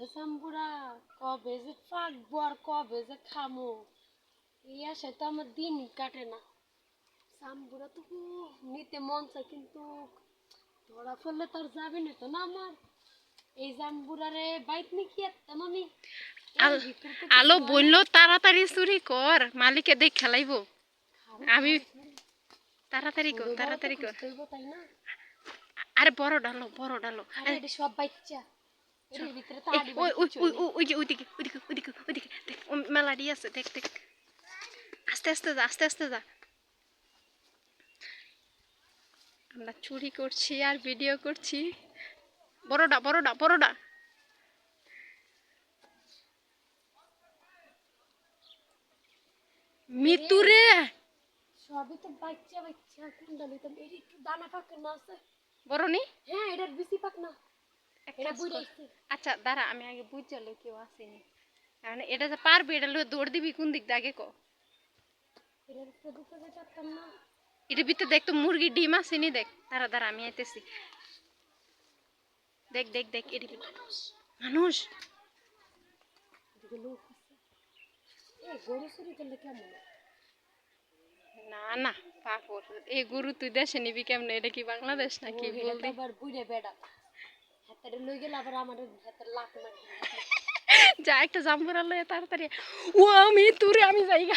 রে সাম্বুরা কবে যে পাকবো আর কবে যে খামো এই আসে তো আমার দিন কাটে না। সাম্বুরা তো নিতে মন চায় কিন্তু ধরা ফেললে তো আর যাবে না তো না আমার। এই জাম্বুরারে বাইক নিয়ে কি আমি আল- বলল তাড়াতাড়ি চুরি কর মালিকে দেখ খেলাইবো। আমি তাড়াতাড়ি কর বড় তাড়াতাড়ি কর। আরে বড় ডালো বড় ডালো। আরে সব বাচ্চা। ওই বাড়ি ওই কিছু ওই নেই। ওই- ওই যে ওইদিকে ওইদিকে ওইদিকে ওইদিকে দেখ ও মেলাডি আছে দেখ দেখ আস্তে আস্তে যা আস্তে আস্তে যা আমরা চুরি করছি আর ভিডিও করছি বড়ডা বড়ডা বড়ডা মিতুরে সবই তো বাচ্চা বাচ্চা একটু দানা পাক না আছে বড় নি হ্যাঁ এটার বেশি পাক না আচ্ছা দাঁড়া আমি আগে বুঝালো কেউ আসেনি। মানে এটা যে পারবে এটা লয়ে দৌড় দিবি কোন দিক আগে কো? এটার ভিতরে দেখ তো মুরগি ডিম আসেনি দেখ। দাঁড়া দাঁড়া আমি আইতেছি। দেখ দেখ দেখ ভিতরে মানুষ! লোক না না পাপর এই গরু তুই দেশে নিবি কেমনে? এটা কি বাংলাদেশ নাকি এটা আবার বুড়ে বেড়া। হাতের লই গেলে আবার লাখ মারি যা একটা জাম্বুরা লয়ে তাড়াতাড়ি ও আমি, তুরে আমি যাই গা।